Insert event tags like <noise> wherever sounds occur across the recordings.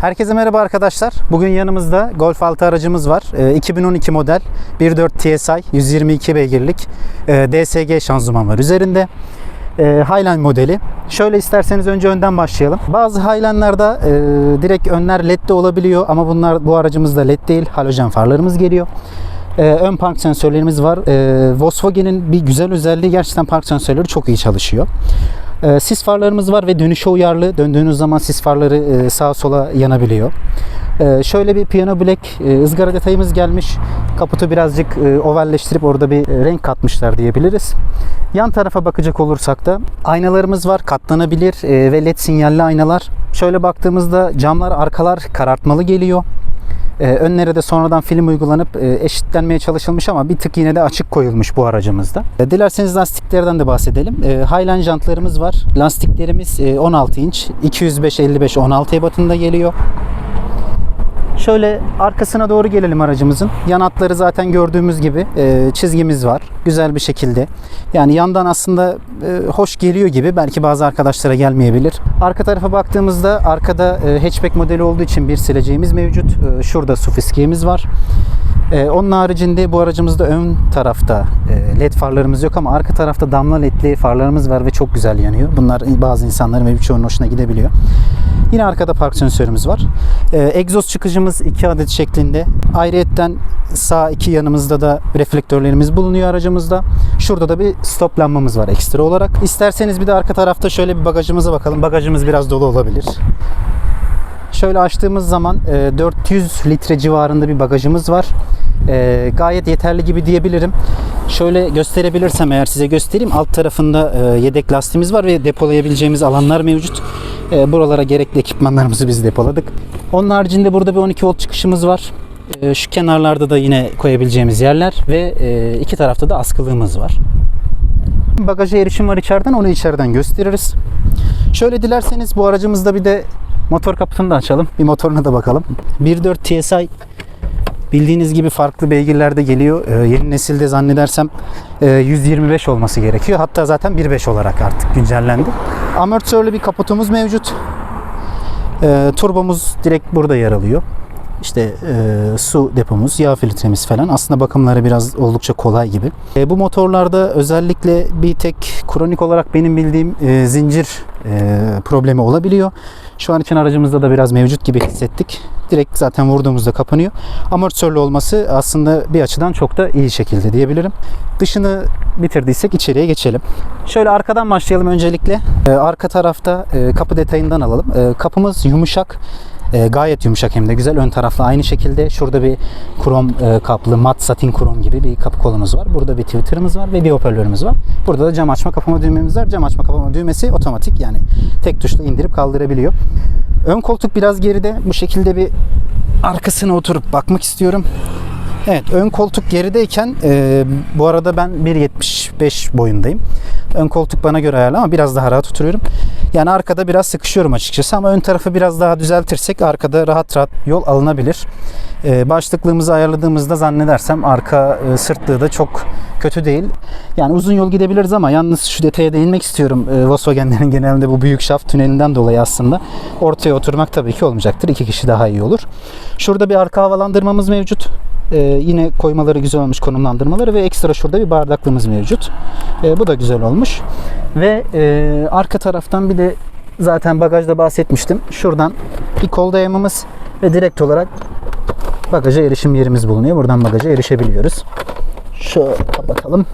Herkese merhaba arkadaşlar. Bugün yanımızda Golf 6 aracımız var. Ee, 2012 model 1.4 TSI 122 beygirlik e, DSG şanzıman var üzerinde. E, Highline modeli. Şöyle isterseniz önce önden başlayalım. Bazı Highline'larda e, direkt önler LED olabiliyor ama bunlar bu aracımızda LED değil. Halojen farlarımız geliyor. Ee, ön park sensörlerimiz var. Ee, Volkswagen'in bir güzel özelliği gerçekten park sensörleri çok iyi çalışıyor. Ee, sis farlarımız var ve dönüşe uyarlı. Döndüğünüz zaman sis farları e, sağa sola yanabiliyor. Ee, şöyle bir piano black e, ızgara detayımız gelmiş. Kaputu birazcık e, ovalleştirip orada bir e, renk katmışlar diyebiliriz. Yan tarafa bakacak olursak da aynalarımız var. Katlanabilir e, ve led sinyalli aynalar. Şöyle baktığımızda camlar arkalar karartmalı geliyor. Ee, önlere de sonradan film uygulanıp e, eşitlenmeye çalışılmış ama bir tık yine de açık koyulmuş bu aracımızda. E, dilerseniz lastiklerden de bahsedelim. E, Highline jantlarımız var. Lastiklerimiz e, 16 inç. 205-55 16 ebatında geliyor. Şöyle arkasına doğru gelelim aracımızın. Yan hatları zaten gördüğümüz gibi e, çizgimiz var. Güzel bir şekilde. Yani yandan aslında e, hoş geliyor gibi. Belki bazı arkadaşlara gelmeyebilir. Arka tarafa baktığımızda arkada e, hatchback modeli olduğu için bir sileceğimiz mevcut. E, şurada su fiskiyemiz var. E, onun haricinde bu aracımızda ön tarafta e, led farlarımız yok ama arka tarafta damla ledli farlarımız var ve çok güzel yanıyor. Bunlar bazı insanların ve birçoğunun hoşuna gidebiliyor. Yine arkada park sensörümüz var. E, egzoz çıkıcımız 2 adet şeklinde. Ayrıyetten sağ iki yanımızda da reflektörlerimiz bulunuyor aracımızda. Şurada da bir stop lambamız var ekstra olarak. İsterseniz bir de arka tarafta şöyle bir bagajımıza bakalım. Bagajımız biraz dolu olabilir. Şöyle açtığımız zaman e, 400 litre civarında bir bagajımız var. E, gayet yeterli gibi diyebilirim. Şöyle gösterebilirsem eğer size göstereyim. Alt tarafında e, yedek lastiğimiz var ve depolayabileceğimiz alanlar mevcut. E, buralara gerekli ekipmanlarımızı biz depoladık. Onun haricinde burada bir 12 volt çıkışımız var. E, şu kenarlarda da yine koyabileceğimiz yerler ve e, iki tarafta da askılığımız var. Bagaja erişim var içeriden onu içeriden gösteririz. Şöyle dilerseniz bu aracımızda bir de motor kaputunu da açalım. Bir motoruna da bakalım. 1.4 TSI bildiğiniz gibi farklı beygirlerde geliyor. Ee, yeni nesilde zannedersem e, 125 olması gerekiyor. Hatta zaten 1.5 olarak artık güncellendi. Amortisörlü bir kaputumuz mevcut. Ee, turbomuz direkt burada yer alıyor. İşte e, su depomuz, yağ filtremiz falan. Aslında bakımları biraz oldukça kolay gibi. E, bu motorlarda özellikle bir tek kronik olarak benim bildiğim e, zincir e, problemi olabiliyor. Şu an için aracımızda da biraz mevcut gibi hissettik. Direkt zaten vurduğumuzda kapanıyor. Amortisörlü olması aslında bir açıdan çok da iyi şekilde diyebilirim. Dışını bitirdiysek içeriye geçelim. Şöyle arkadan başlayalım öncelikle. E, arka tarafta e, kapı detayından alalım. E, kapımız yumuşak. E, gayet yumuşak hem de güzel. Ön tarafla aynı şekilde şurada bir krom e, kaplı mat satin krom gibi bir kapı kolumuz var. Burada bir Twitter'ımız var ve bir hoparlörümüz var. Burada da cam açma kapama düğmemiz var. Cam açma kapama düğmesi otomatik yani tek tuşla indirip kaldırabiliyor. Ön koltuk biraz geride. Bu şekilde bir arkasına oturup bakmak istiyorum. Evet ön koltuk gerideyken e, bu arada ben 1.75 boyundayım. Ön koltuk bana göre ayarlı ama biraz daha rahat oturuyorum. Yani arkada biraz sıkışıyorum açıkçası ama ön tarafı biraz daha düzeltirsek arkada rahat rahat yol alınabilir. E, başlıklığımızı ayarladığımızda zannedersem arka e, sırtlığı da çok kötü değil. Yani uzun yol gidebiliriz ama yalnız şu detaya değinmek istiyorum. E, Volkswagen'lerin genelde bu büyük şaft tünelinden dolayı aslında ortaya oturmak tabii ki olmayacaktır. İki kişi daha iyi olur. Şurada bir arka havalandırmamız mevcut. Ee, yine koymaları güzel olmuş konumlandırmaları ve ekstra şurada bir bardaklığımız mevcut. Ee, bu da güzel olmuş. Ve e, arka taraftan bir de zaten bagajda bahsetmiştim. Şuradan bir kol dayamamız ve direkt olarak bagaja erişim yerimiz bulunuyor. Buradan bagaja erişebiliyoruz. Şöyle kapatalım.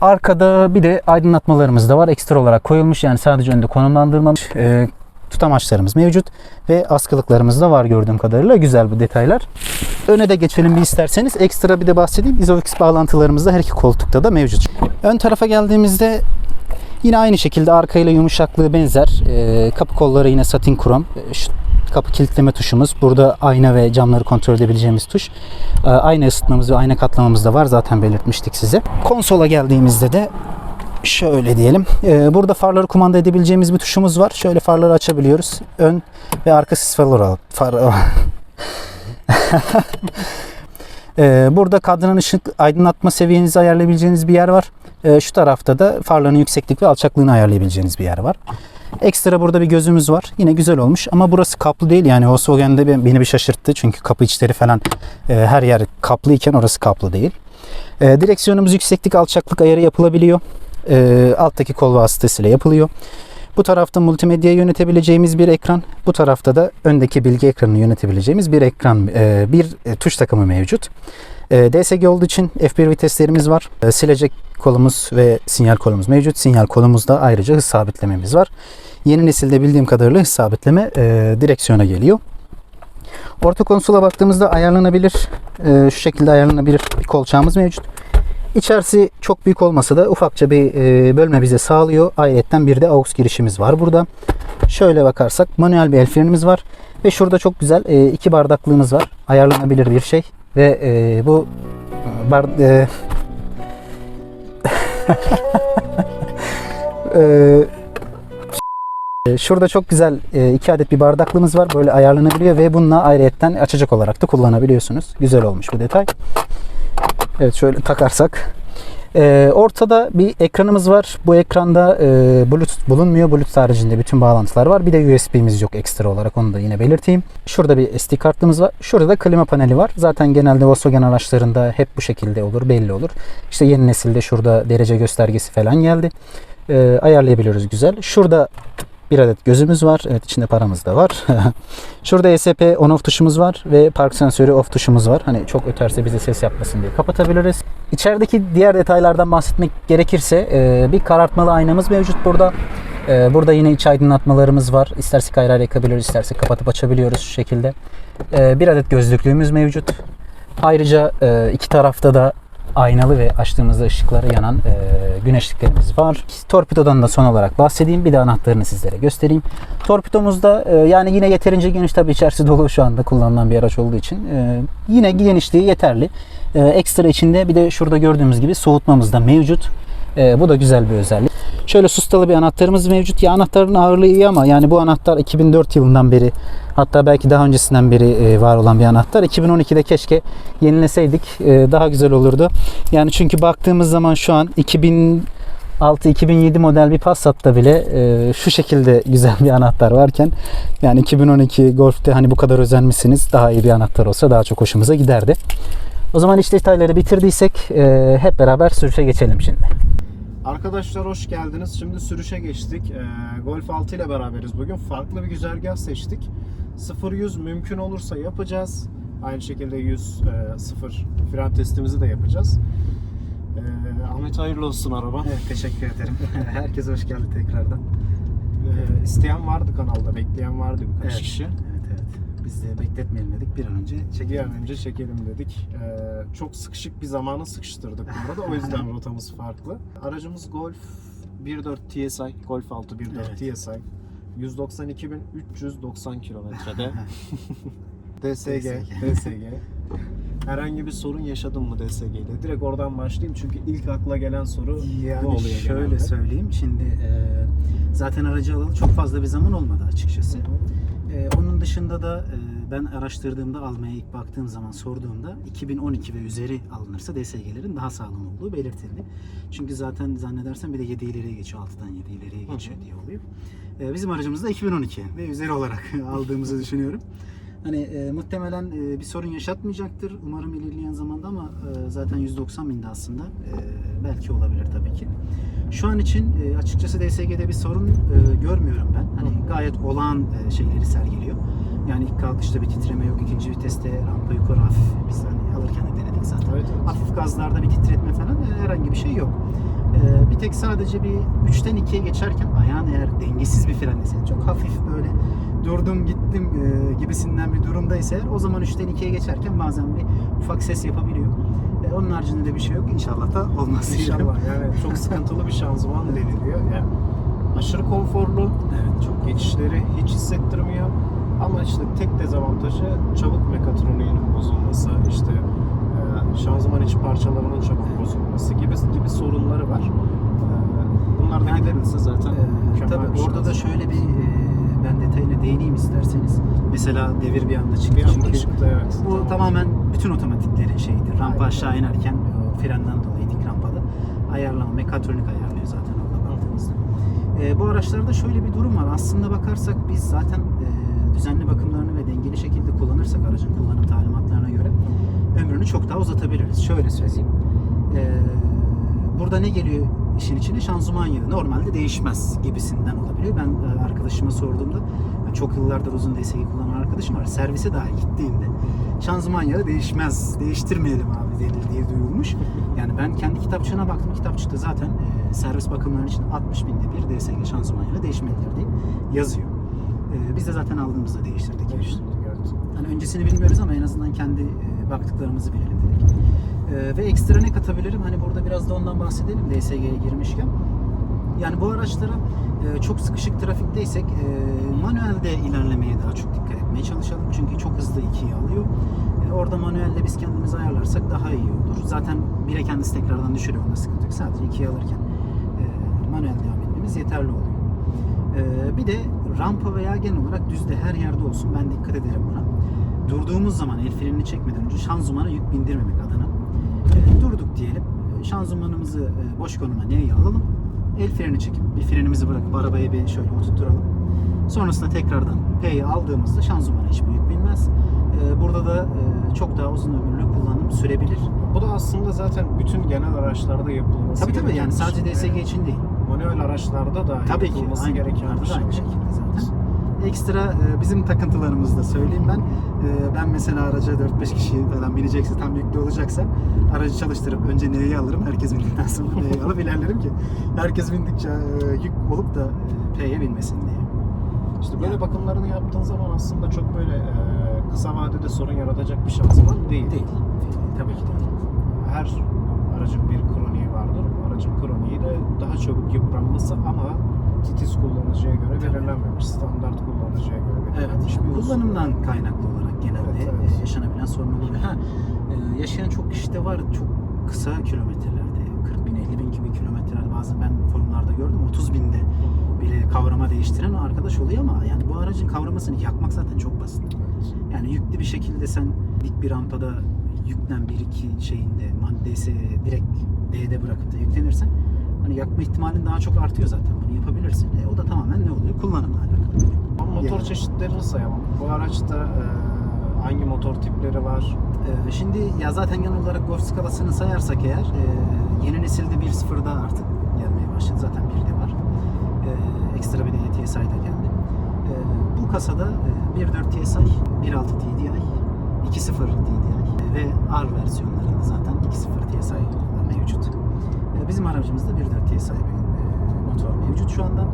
Arkada bir de aydınlatmalarımız da var. Ekstra olarak koyulmuş. Yani sadece önde konumlandırmamış. Ee, tutamaçlarımız mevcut ve askılıklarımız da var gördüğüm kadarıyla. Güzel bu detaylar. Öne de geçelim bir isterseniz. Ekstra bir de bahsedeyim. Isofix bağlantılarımız da her iki koltukta da mevcut. Ön tarafa geldiğimizde yine aynı şekilde arkayla yumuşaklığı benzer. Ee, kapı kolları yine satin krom. Ee, Şu kapı kilitleme tuşumuz. Burada ayna ve camları kontrol edebileceğimiz tuş. Ee, ayna ısıtmamız ve ayna katlamamız da var. Zaten belirtmiştik size. Konsola geldiğimizde de şöyle diyelim. Ee, burada farları kumanda edebileceğimiz bir tuşumuz var. Şöyle farları açabiliyoruz. Ön ve arka sis farları far <laughs> Ee, burada kadran ışık aydınlatma seviyenizi ayarlayabileceğiniz bir yer var. Ee, şu tarafta da farların yükseklik ve alçaklığını ayarlayabileceğiniz bir yer var. Ekstra burada bir gözümüz var. Yine güzel olmuş ama burası kaplı değil yani Volkswagen'de be- beni bir şaşırttı. Çünkü kapı içleri falan e, her yer kaplı iken orası kaplı değil. E, direksiyonumuz yükseklik alçaklık ayarı yapılabiliyor. E, alttaki kol vasıtasıyla yapılıyor. Bu tarafta multimedya yönetebileceğimiz bir ekran. Bu tarafta da öndeki bilgi ekranını yönetebileceğimiz bir ekran, e, bir e, tuş takımı mevcut. E, DSG olduğu için F1 viteslerimiz var. E, silecek kolumuz ve sinyal kolumuz mevcut. Sinyal kolumuzda ayrıca hız sabitlememiz var. Yeni nesilde bildiğim kadarıyla hız sabitleme e, direksiyona geliyor. Orta konsola baktığımızda ayarlanabilir, e, şu şekilde ayarlanabilir bir kolçağımız mevcut. İçerisi çok büyük olmasa da ufakça bir e, bölme bize sağlıyor. Ayrıca bir de aux girişimiz var burada. Şöyle bakarsak manuel bir el frenimiz var. Ve şurada çok güzel e, iki bardaklığımız var. Ayarlanabilir bir şey. Ve e, bu bar, <laughs> Şurada çok güzel iki adet bir bardaklığımız var. Böyle ayarlanabiliyor ve bununla ayrıyetten açacak olarak da kullanabiliyorsunuz. Güzel olmuş bu detay. Evet şöyle takarsak. E, ortada bir ekranımız var. Bu ekranda e, Bluetooth bulunmuyor. Bluetooth haricinde bütün bağlantılar var. Bir de USB'miz yok ekstra olarak onu da yine belirteyim. Şurada bir SD kartımız var. Şurada da klima paneli var. Zaten genelde Volkswagen araçlarında hep bu şekilde olur, belli olur. İşte yeni nesilde şurada derece göstergesi falan geldi. E, ayarlayabiliyoruz güzel. Şurada bir adet gözümüz var. Evet içinde paramız da var. <laughs> Şurada ESP on off tuşumuz var ve park sensörü off tuşumuz var. Hani çok öterse bize ses yapmasın diye kapatabiliriz. İçerideki diğer detaylardan bahsetmek gerekirse e, bir karartmalı aynamız mevcut burada. E, Burada yine iç aydınlatmalarımız var. İstersek ayrı ayrı yakabiliyoruz, istersek kapatıp açabiliyoruz şu şekilde. E, Bir adet gözlüklüğümüz mevcut. Ayrıca iki tarafta da aynalı ve açtığımızda ışıkları yanan e, güneşliklerimiz var. Torpidodan da son olarak bahsedeyim. Bir de anahtarını sizlere göstereyim. Torpidomuzda e, yani yine yeterince geniş tabii içerisi dolu şu anda kullanılan bir araç olduğu için. E, yine genişliği yeterli. E, ekstra içinde bir de şurada gördüğümüz gibi soğutmamız da mevcut. E, bu da güzel bir özellik. Şöyle sustalı bir anahtarımız mevcut. Ya anahtarın ağırlığı iyi ama yani bu anahtar 2004 yılından beri hatta belki daha öncesinden beri e, var olan bir anahtar. 2012'de keşke yenileseydik e, daha güzel olurdu. Yani çünkü baktığımız zaman şu an 2006-2007 model bir Passat'ta bile e, şu şekilde güzel bir anahtar varken yani 2012 Golf'te hani bu kadar özenmişsiniz daha iyi bir anahtar olsa daha çok hoşumuza giderdi. O zaman iş detayları bitirdiysek hep beraber sürüşe geçelim şimdi. Arkadaşlar hoş geldiniz. Şimdi sürüşe geçtik. Ee, Golf 6 ile beraberiz bugün. Farklı bir güzergah seçtik. 0-100 mümkün olursa yapacağız. Aynı şekilde 100 e, 0 fren testimizi de yapacağız. Ee, Ahmet hayırlı olsun araba. Evet teşekkür ederim. <laughs> Herkese hoş geldi tekrardan. Ee, isteyen vardı kanalda, bekleyen vardı birkaç Evet. kişi. Biz de bekletmeyelim dedik. Bir an önce Bir çekelim. an önce çekelim dedik. Ee, çok sıkışık bir zamanı sıkıştırdık burada da o yüzden <laughs> rotamız farklı. Aracımız Golf 1.4 TSI, Golf 6 1.4 TSI. 192.390 kilometrede. <laughs> DSG, DSG. Herhangi bir sorun yaşadın mı DSG'de? Direkt oradan başlayayım çünkü ilk akla gelen soru Yani bu oluyor şöyle genelde. söyleyeyim. Şimdi e, zaten aracı alalı çok fazla bir zaman olmadı açıkçası. E, onun dışında da e, ben araştırdığımda almaya ilk baktığım zaman sorduğumda 2012 ve üzeri alınırsa DSG'lerin daha sağlam olduğu belirtildi. Çünkü zaten zannedersem bir de 7 ileriye geçiyor. 6'dan 7 ileriye geçiyor diye oluyor. E, bizim aracımız da 2012 ve üzeri olarak <laughs> aldığımızı düşünüyorum. Hani e, muhtemelen e, bir sorun yaşatmayacaktır umarım ilerleyen zamanda ama e, zaten 190 binde aslında E, belki olabilir tabii ki. Şu an için e, açıkçası DSG'de bir sorun e, görmüyorum ben. Hani gayet olağan e, şeyleri sergiliyor. Yani ilk kalkışta bir titreme yok, ikinci viteste rampa yukarı hafif biz hani alırken de denedik zaten. Evet, evet. Hafif gazlarda bir titretme falan e, herhangi bir şey yok. E, bir tek sadece bir 3'ten 2'ye geçerken ayağın eğer dengesiz bir frendeyse çok hafif böyle durdum gittim e, gibisinden bir durumdaysa eğer o zaman 3'ten 2'ye geçerken bazen bir ufak ses yapabiliyor. E, onun haricinde de bir şey yok. İnşallah da olmaz. İnşallah yani çok <laughs> sıkıntılı bir şanzıman deniliyor. Yani aşırı konforlu, Evet. çok geçişleri hiç hissettirmiyor. Ama işte tek dezavantajı çabuk mekatroniğinin bozulması, işte şanzıman iç parçalarının çabuk bozulması gibi gibi sorunları var. E, bunlar da Yani, giderilse zaten Ee, mükemmel tabii bir orada da şöyle bir e, ben detayına değineyim isterseniz. Mesela devir bir anda çıktı bir anda çünkü çıktı evet. bu tamamen bütün otomatiklerin şeyidir. Rampa Aynen. aşağı inerken o frenden dolayı dik rampada ayarlama, mekatronik ayarlıyor zaten orada baktığınızda. E, bu araçlarda şöyle bir durum var. Aslında bakarsak biz zaten e, düzenli bakımlarını ve dengeli şekilde kullanırsak aracın kullanım talimatlarına göre ömrünü çok daha uzatabiliriz. Şöyle söyleyeyim. E, burada ne geliyor işin içine? Şanzıman yağı. Normalde değişmez gibisinden olabiliyor. Ben e, arkadaşıma sorduğumda çok yıllardır uzun DSG kullanan arkadaşım var. Servise dahi gittiğinde şanzıman yağı değişmez. Değiştirmeyelim abi denir diye duyulmuş. Yani ben kendi kitapçığına baktım. Kitapçıkta zaten e, servis bakımları için 60 binde bir DSG şanzıman yağı değişmelidir diye yazıyor. E, biz de zaten aldığımızda. Değiştirdik evet. Hani öncesini bilmiyoruz ama en azından kendi e, baktıklarımızı bilelim dedik. E, ve ekstra ne katabilirim? Hani burada biraz da ondan bahsedelim DSG'ye girmişken. Yani bu araçlara e, çok sıkışık trafikteysek manuelde ilerlemeye daha çok dikkat etmeye çalışalım. Çünkü çok hızlı ikiye alıyor. Orada manuelde biz kendimizi ayarlarsak daha iyi olur. Zaten bire kendisi tekrardan düşürüyor onda sıkıntı yok. Sadece ikiye alırken e, manuel devam etmemiz yeterli oluyor. Bir de rampa veya genel olarak düzde her yerde olsun ben dikkat ederim buna. Durduğumuz zaman el frenini çekmeden önce şanzımana yük bindirmemek adına. E, durduk diyelim. E, Şanzımanımızı e, boş konuma neye alalım? El freni çekip bir frenimizi bırakıp arabayı bir şöyle oturtturalım. Sonrasında tekrardan P'yi aldığımızda şanzımana hiç büyük binmez. E, burada da e, çok daha uzun ömürlü kullanım sürebilir. Bu da aslında zaten bütün genel araçlarda yapılması Tabii tabii yani bir sadece şey. DSG için değil. Manuel araçlarda da Tabii ki. yapılması Aynı, gereken bir şey. aynı şekilde zaten. Ekstra e, bizim takıntılarımızı da söyleyeyim ben. E, ben mesela araca 4-5 kişi falan binecekse tam yüklü olacaksa aracı çalıştırıp önce neyi alırım herkes bindikten sonra neyi <laughs> alıp ilerlerim ki herkes bindikçe e, yük olup da P'ye binmesin diye. İşte böyle Yani. bakımlarını yaptığın zaman aslında çok böyle kısa vadede sorun yaratacak bir şanzıman değil. Değil. değil. Tabii ki değil. Her aracın bir kroniği vardır. Aracın kroniği de daha çabuk yıpranması ama titiz kullanıcıya göre belirlenmemiş. Standart kullanıcıya göre belirlenmiş. Evet, bir kullanımdan kaynaklı olarak genelde Evet, evet. e, yaşanabilen sorunlar oluyor. Ha, e, yaşayan çok kişi de var çok kısa kilometrelerde, 40 bin, 50 bin gibi kilometrelerde bazen ben forumlarda gördüm 30 binde bile kavrama değiştiren arkadaş oluyor ama yani bu aracın kavramasını yakmak zaten çok basit. Evet. Yani yüklü bir şekilde sen dik bir rampada yüklen 1-2 şeyinde maddesi direkt D'de bırakıp da yüklenirsen hani yakma ihtimalin daha çok artıyor zaten. Yapabilirsin. E, o da tamamen ne oluyor? Kullanımla alakalı. Ama motor Yani. çeşitlerini sayalım. Bu araçta e, hangi motor tipleri var? Ee, şimdi ya zaten genel olarak Golf skalasını sayarsak eğer e, yeni nesilde 1.0'da artık gelmeye başladı. Zaten bir de var. Ee, ekstra bir de TSI da geldi. Ee, bu kasada e, 1.4 TSI, 1.6 TDI, 2.0 TDI ve R versiyonlarında zaten 2.0 TSI mevcut. Ee, bizim aracımızda 1.4 TSI e, motor mevcut şu anda.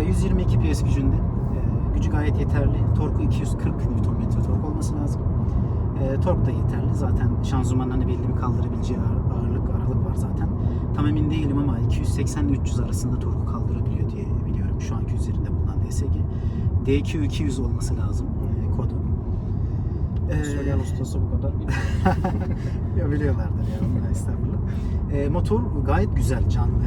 Ee, 122 PS gücünde. Ee, gücü gayet yeterli. Torku 240 Nm tork olması lazım. E, tork da yeterli. Zaten şanzımanın hani belli bir kaldırabileceği ağır- ağırlık, aralık var zaten. Tam emin değilim ama 280 ile 300 arasında torku kaldırabiliyor diye biliyorum. Şu anki üzerinde bulunan DSG. DQ 200 olması lazım e, kodu. Ee, Söyleyen ustası bu kadar <laughs> ya biliyorlardır ya onlar estağfurullah. E, motor gayet güzel, canlı.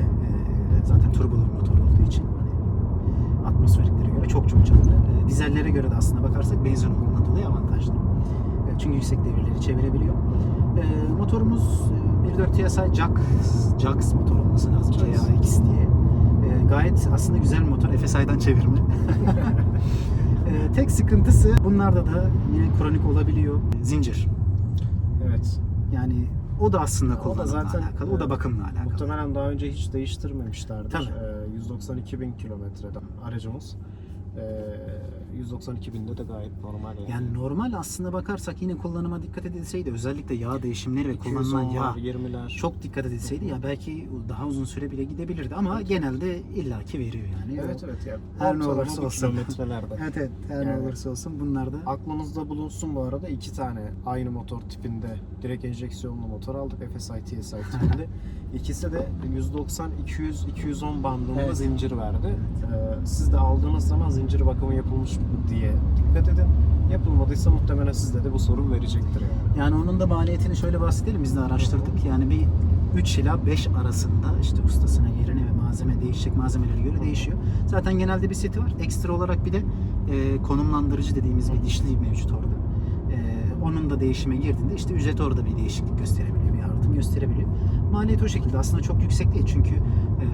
E, zaten turbolu bir motor olduğu için hani atmosferiklere göre çok çok canlı. E, dizellere göre de aslında bakarsak benzin olduğundan dolayı avantajlı. E, çünkü yüksek devirleri çevirebiliyor. E, motorumuz e, 1.4 TSI Jax, Jax motor olması lazım. Jax. JAX diye. E, gayet aslında güzel bir motor. FSI'dan çevirme. <laughs> E, tek sıkıntısı bunlarda da yine kronik olabiliyor. Zincir. evet. Yani o da aslında O da kullanımla zaten, alakalı. O da bakımla alakalı. Muhtemelen daha önce hiç değiştirmemişlerdir. Tabii. Ee, 192 bin kilometreden aracımız. Ee, 192 binde de gayet normal yani. Yani normal aslında bakarsak yine kullanıma dikkat edilseydi özellikle yağ değişimleri ve kullanılan 210 yağ var, 20'ler. çok dikkat edilseydi ya belki daha uzun süre bile gidebilirdi ama genelde illaki veriyor yani. Evet O- evet ya. Her ne olursa olsun. kilometrelerde. Evet evet her Yani- ne olursa olsun bunlar da Aklınızda bulunsun bu arada iki tane aynı motor tipinde direkt enjeksiyonlu motor aldık FSI TSI <laughs> tipinde. İkisi de 190 200 210 bandında Evet. zincir verdi. Ee, siz de aldığınız zaman zincir bakımı yapılmış mı diye dikkat edin. Yapılmadıysa muhtemelen sizde de bu sorun verecektir yani. yani onun da maliyetini şöyle bahsedelim biz de araştırdık. Yani bir 3 ila 5 arasında işte ustasına yerine ve malzeme değişecek malzemelere göre değişiyor. Zaten genelde bir seti var. Ekstra olarak bir de e, konumlandırıcı dediğimiz bir dişli mevcut orada. E, onun da değişime girdiğinde işte ücret orada bir değişiklik gösterebiliyor, bir artım gösterebiliyor. Maliyet o şekilde aslında çok yüksek değil çünkü e,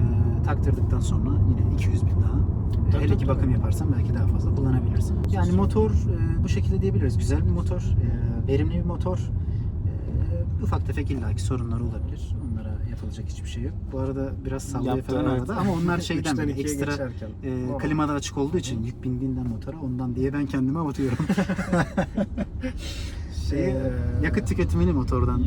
taktırdıktan sonra yine 200 bin daha. Tabii, Hele tabii, ki bakım tabii. yaparsan belki daha fazla kullanabilirsin. Yani motor e, bu şekilde diyebiliriz. Güzel bir motor, e, verimli bir motor. E, ufak tefek illaki sorunları olabilir. Onlara yapılacak hiçbir şey yok. Bu arada biraz sallıyor Yaptı, falan evet. arada ama onlar <laughs> şeyden Üçten böyle ikiye ekstra geçerken. e, klimada açık olduğu için yük bindiğinden motora ondan diye ben kendime avutuyorum. <laughs> <laughs> Şeyi, E, e, yakıt tüketimini motordan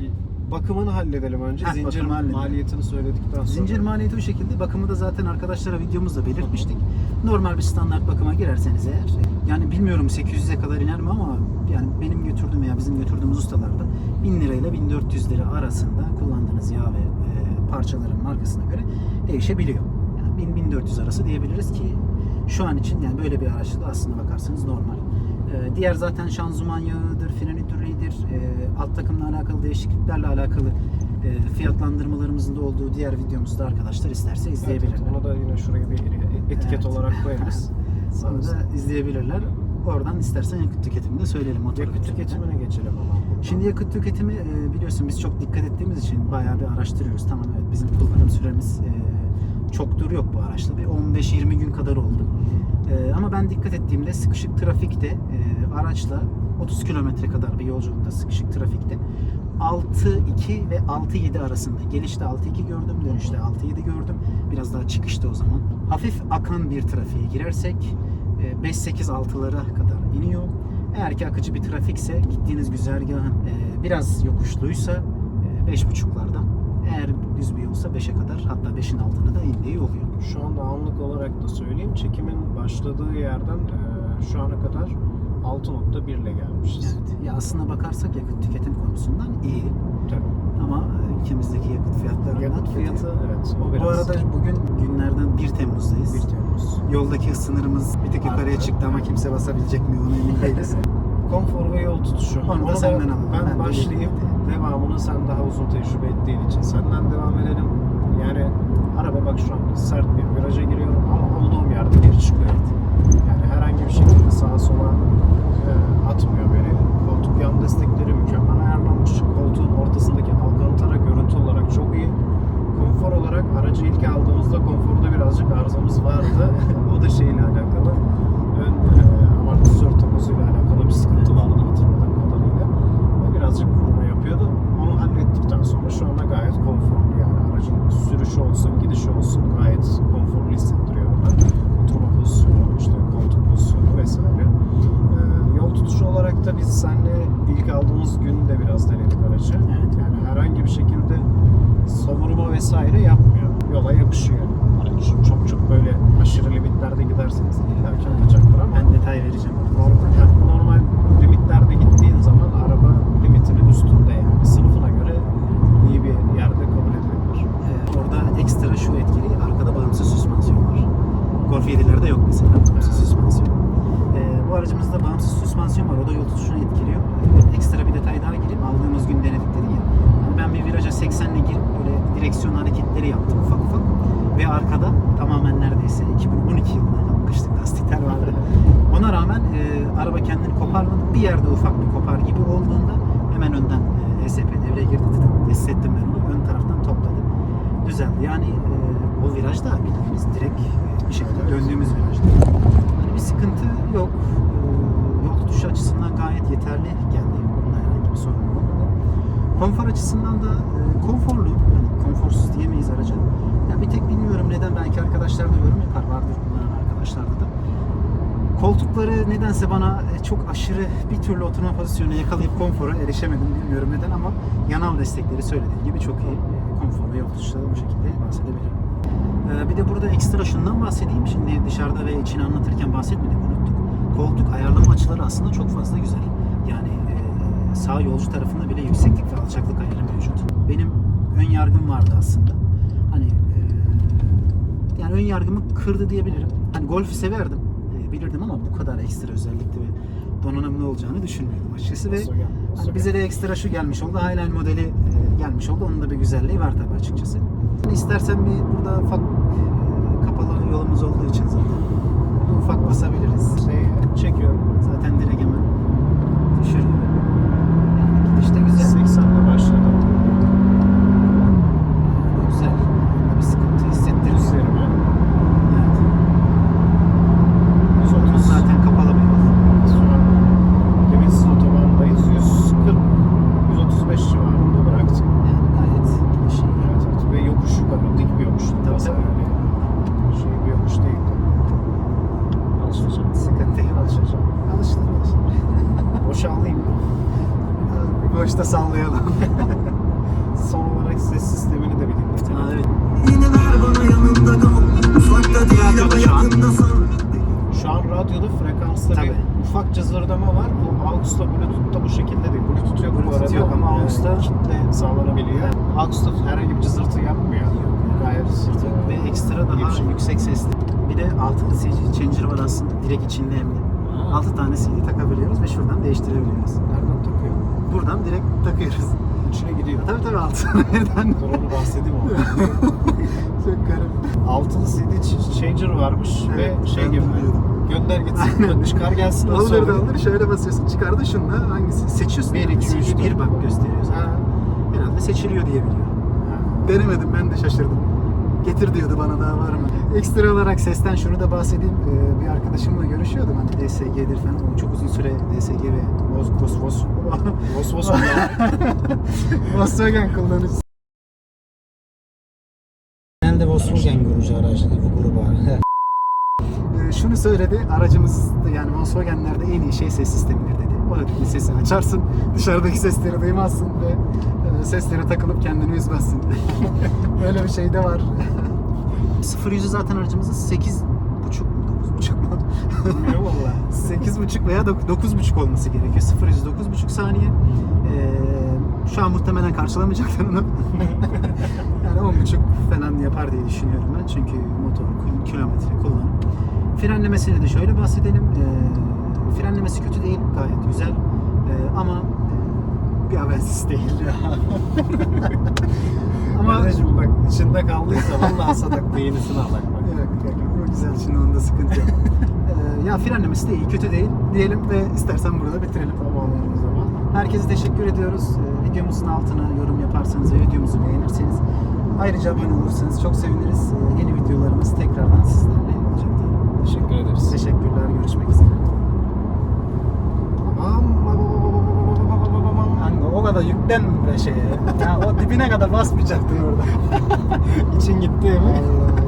Bakımını halledelim önce. Heh, Zincir bakımı halledelim. maliyetini söyledikten sonra. Zincir maliyeti o şekilde. Bakımı da zaten arkadaşlara videomuzda belirtmiştik. Normal bir standart bakıma girerseniz eğer yani bilmiyorum 800'e kadar iner mi ama yani benim götürdüğüm veya bizim götürdüğümüz ustalarda 1000 lirayla 1400 lira arasında kullandığınız yağ ve e, parçaların markasına göre değişebiliyor. Yani 1000-1400 arası diyebiliriz ki şu an için yani böyle bir araçta da aslına bakarsanız normal. E, diğer zaten şanzıman yağıdır, fren hidroliğidir, e, alt takımla alakalı değişikliklerle alakalı e, fiyatlandırmalarımızın da olduğu diğer videomuzda arkadaşlar isterse izleyebilirler. evet, onu da yine şuraya bir etiket Evet. olarak <laughs> koyarız. Onu da izleyebilirler. Oradan istersen yakıt tüketimini de söyleyelim. motor Yakıt tüketimine geçelim ama. Şimdi yakıt tüketimi e, biliyorsun biz çok dikkat ettiğimiz için bayağı bir araştırıyoruz. Tamam evet bizim kullanım süremiz e, çoktur yok bu araçta. Bir 15-20 gün kadar oldu. E, ama ben dikkat ettiğimde sıkışık trafikte e, araçla 30 kilometre kadar bir yolculukta sıkışık trafikte 6-2 ve 6-7 arasında. Gelişte 6-2 gördüm, dönüşte 6-7 gördüm. Biraz daha çıkışta o zaman. Hafif akan bir trafiğe girersek e, 5-8-6'lara kadar iniyor. Eğer ki akıcı bir trafikse gittiğiniz güzergahın e, biraz yokuşluysa e, 5.5'lardan eğer düz bir yolsa 5'e kadar hatta 5'in altına da indiği oluyor. Şu anda anlık olarak da söyleyeyim. Çekimin başladığı yerden e, şu ana kadar 6.1 ile gelmişiz. Evet. Ya aslına bakarsak yakıt tüketim konusundan iyi Tabii. ama ülkemizdeki yakıt fiyatlarından Yakıt fiyatı evet o biraz. Bu arada bugün günlerden 1 Temmuz'dayız. 1 Temmuz. Yoldaki sınırımız bir tık yukarıya çıktı ama kimse basabilecek mi onu emin değiliz. <laughs> Konfor ve yol tutuşu. Onu da senden alalım. Ben, Ben de başlayayım. Devamını sen daha uzun tecrübe ettiğin için senden devam edelim. Yani araba bak şu anda sert bir viraja giriyorum ama olduğum yerde geri çıkıyor. Yani herhangi bir şekilde sağa sola e, atmıyor beni. Koltuk yan destekleri mükemmel ayarlanmış. Koltuğun ortasındaki algantara görüntü olarak çok iyi. Konfor olarak aracı ilk aldığımızda konforda birazcık arızamız vardı. <laughs> o da şeyle alakalı. Ön e, amortisör tapozuyla alakalı bir sıkıntı vardı hatırladığım kadarıyla. O birazcık vurma yapıyordu. Onu hallettikten sonra şu anda gayet konforlu yani aracın sürüşü olsun, gidişi olsun gayet konforlu hissettiriyor bana. Oturma pozisyonu, işte koltuk pozisyonu vesaire. Ee, yol tutuşu olarak da biz seninle ilk aldığımız gün de biraz denedik aracı. Evet. Yani herhangi bir şekilde savurma vesaire yapmıyor. Yola yapışıyor. Araç çok çok böyle aşırı limitlerde giderseniz illaki atacaktır ama Ben detay vereceğim. normal, yani normal limitlerde gittiğin zaman araba limitinin üstünde yani sınıfına göre iyi bir yerde kabul edilebilir. Ee, orada ekstra şu etkili, arkada bağımsız süspansiyon var. Golf 7'lerde yok mesela bağımsız Evet. süspansiyon. Ee, bu aracımızda bağımsız süspansiyon var, o da yol tutuşunu etkiliyor. Ee, ekstra bir detay daha gireyim, aldığımız gün denedik dedim ya. Yani ben bir viraja 80 ile girip direksiyon hareketleri yaptım ufak ufak. Ve arkada tamamen neredeyse 2012 yılına kalmıştık <laughs> lastikler vardı. Ona rağmen e, araba kendini koparmadı. Bir yerde ufak bir kopar gibi olduğunda hemen önden e, ESP devreye girdi. Hissettim ben onu. Ön taraftan topladı. Düzeldi. Yani e, o virajda bildiğimiz direkt e, bir şekilde döndüğümüz virajda. Hani bir sıkıntı yok. E, yol tutuşu açısından gayet yeterli geldi. Bunda herhangi bir sorun olmadı. Konfor açısından da e, konforlu. Yani konforsuz diyemeyiz araca. Ya bir tek bilmiyorum neden belki arkadaşlar da yorum yapar. Vardır kullanan arkadaşlarda da. Koltukları nedense bana e, çok aşırı bir türlü oturma pozisyonu yakalayıp konfora erişemedim bilmiyorum neden ama yanal destekleri söylediğim gibi çok iyi. E, Konfor ve yol tutuşları bu şekilde bahsedebilirim. Ee, bir de burada ekstra şundan bahsedeyim. Şimdi dışarıda ve içini anlatırken bahsetmedik unuttuk. Koltuk ayarlama açıları aslında çok fazla güzel. Yani e, sağ yolcu tarafında bile yükseklik ve alçaklık ayarı mevcut. Benim ön yargım vardı aslında. Hani e, yani ön yargımı kırdı diyebilirim. Hani golfü severdim. E, bilirdim ama bu kadar ekstra özellikli ve donanımlı olacağını düşünmüyordum açıkçası ve hani bize de ekstra şu gelmiş oldu. Highline modeli e, gelmiş oldu. Onun da bir güzelliği var tabii açıkçası. Yani istersen bir burada ufak e, kapalı yolumuz olduğu için zaten ufak basabiliriz. Şey, çekiyorum. Zaten direkt hemen düşürüyor. Yani gidiş de güzel. 80 Bluetooth yok ama AUX'ta- kitle sağlanabiliyor. AUX'ta herhangi bir cızırtı yapmıyor. Gayet Ve ekstra daha bir şey. yüksek sesli. Bir de altılı CD changer var aslında. Direkt içinde hem de. Ha. 6 tane CD takabiliyoruz ve şuradan değiştirebiliyoruz. Nereden takıyor? Buradan direkt takıyoruz. İçine gidiyor. Tabii tabii altı birden. Dur onu bahsedeyim ama. <laughs> Çok garip. Altılı CD ch- changer varmış Evet, ve şey gibi. bilmiyordum. Gönder gitsin. çıkar gelsin. nasıl Alır da alır şöyle basıyorsun çıkardı şunla hangisi seçiyorsun. Bir, yani. iki, üç, CD bir dört. bak gösteriyor sana. Ha. Herhalde seçiliyor diye biliyor. Denemedim ben de şaşırdım. Getir diyordu bana daha var mı? Ekstra olarak sesten şunu da bahsedeyim. Ee, bir arkadaşımla görüşüyordum hani DSG'dir falan. Çok uzun süre DSG ve Vos Vos Vos <laughs> Vos vos. <laughs> Volkswagen kullanıcısı. Genelde Volkswagen kurucu aracıdır bu gruba. Şunu söyledi, aracımız yani Volkswagen'lerde en iyi şey ses sistemidir dedi. O da dedi sesi açarsın, dışarıdaki sesleri duymazsın ve e, seslere takılıp kendini üzmezsin. <laughs> Öyle bir şey de var. 0 yüzü zaten aracımızın 8 buçuk mu 9 buçuk mu? Bilmiyorum valla. <laughs> 8 buçuk veya 9 buçuk olması gerekiyor. 0 yüzü 9 buçuk saniye. Ee, şu an muhtemelen karşılamayacaklar onu. <laughs> yani 10 buçuk falan yapar diye düşünüyorum ben. Çünkü motor kilometre kullanım. Frenlemesini de şöyle bahsedelim. Ee, frenlemesi kötü değil, gayet güzel. Ee, ama e, bir habersiz değil. <laughs> Ama Kardeşim bak içinde kaldıysa vallahi satakta yenisini alak bak. Yok. O güzel şimdi onda sıkıntı yok. Ee, ya frenlemesi de iyi, kötü değil diyelim ve istersen burada bitirelim. Tamam o zaman. Herkese teşekkür ediyoruz. Ee, videomuzun altına yorum yaparsanız ve videomuzu beğenirseniz ayrıca abone olursanız çok seviniriz. Ee, yeni videolarımız tekrardan sizlerle. Teşekkür ederiz. Teşekkürler, görüşmek üzere. Aman, Kanka o kadar yüklenme şeye. Ya, o dibine kadar basmayacaktın orada. <laughs> İçin gitti mi? Allah.